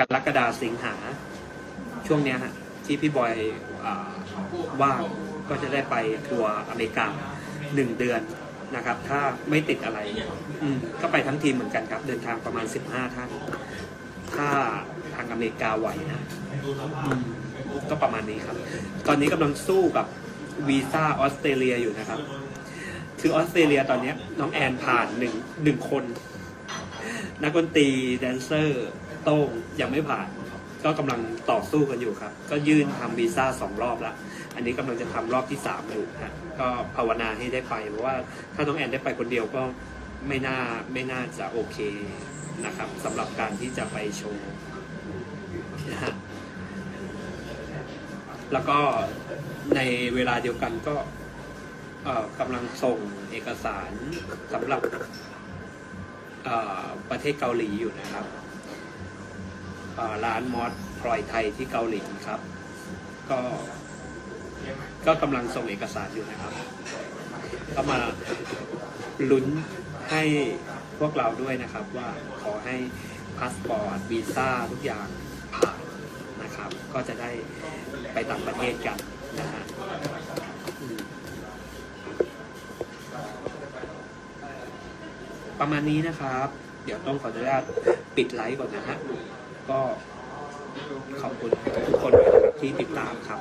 กรกฎาสิงหาช่วงเนี้ยฮะที่พี่บอยอ่าว่างก็จะได้ไปทัวร์อเมริกาหนึ่งเดือนนะครับ ถ้าไม่ติดอะไรอืมก็ไปทั้งทีมเหมือนกันครับ เดินทางประมาณ 15 ท่าน ถ้าทางอเมริกาไหวนะอืมก็ประมาณนี้ครับ ตอนนี้กำลังสู้กับวีซ่าออสเตรเลียอยู่นะครับ คือออสเตรเลียตอนเนี้ยน้องแอนผ่านหนึ่งหนึ่งคน นักดนตรีแดนเซอร์ โต้งยังไม่ผ่าน ก็กำลังต่อสู้กันอยู่ครับ ก็ยื่นทำวีซ่าสองรอบแล้วอันนี้กำลังจะทำรอบที่สามอยู่ฮะก็ภาวนาให้ได้ไปเพราะว่าถ้าน้องแอนได้ไปคนเดียวก็ไม่น่าไม่น่าจะโอเคนะครับสำหรับการที่จะไปโชว์นะฮะแล้วก็ในเวลาเดียวกันก็กำลังส่งเอกสารสำหรับ ประเทศเกาหลีอยู่นะครับร้านมอสพลอยไทยที่เกาหลีครับ ก็ก็กำลังส่งเอกสารอยู่นะครับ ก็มาลุ้นให้พวกเราด้วยนะครับว่าขอให้พาสปอร์ตวีซ่าทุกอย่างผ่านนะครับ ก็จะได้ไปต่างประเทศกันนะฮะอืม ประมาณนี้นะครับ เดี๋ยวต้องขออนุญาตปิดไลฟ์ก่อนนะฮะก็ขอบคุณทุกคนนะครับที่ติดตามครับ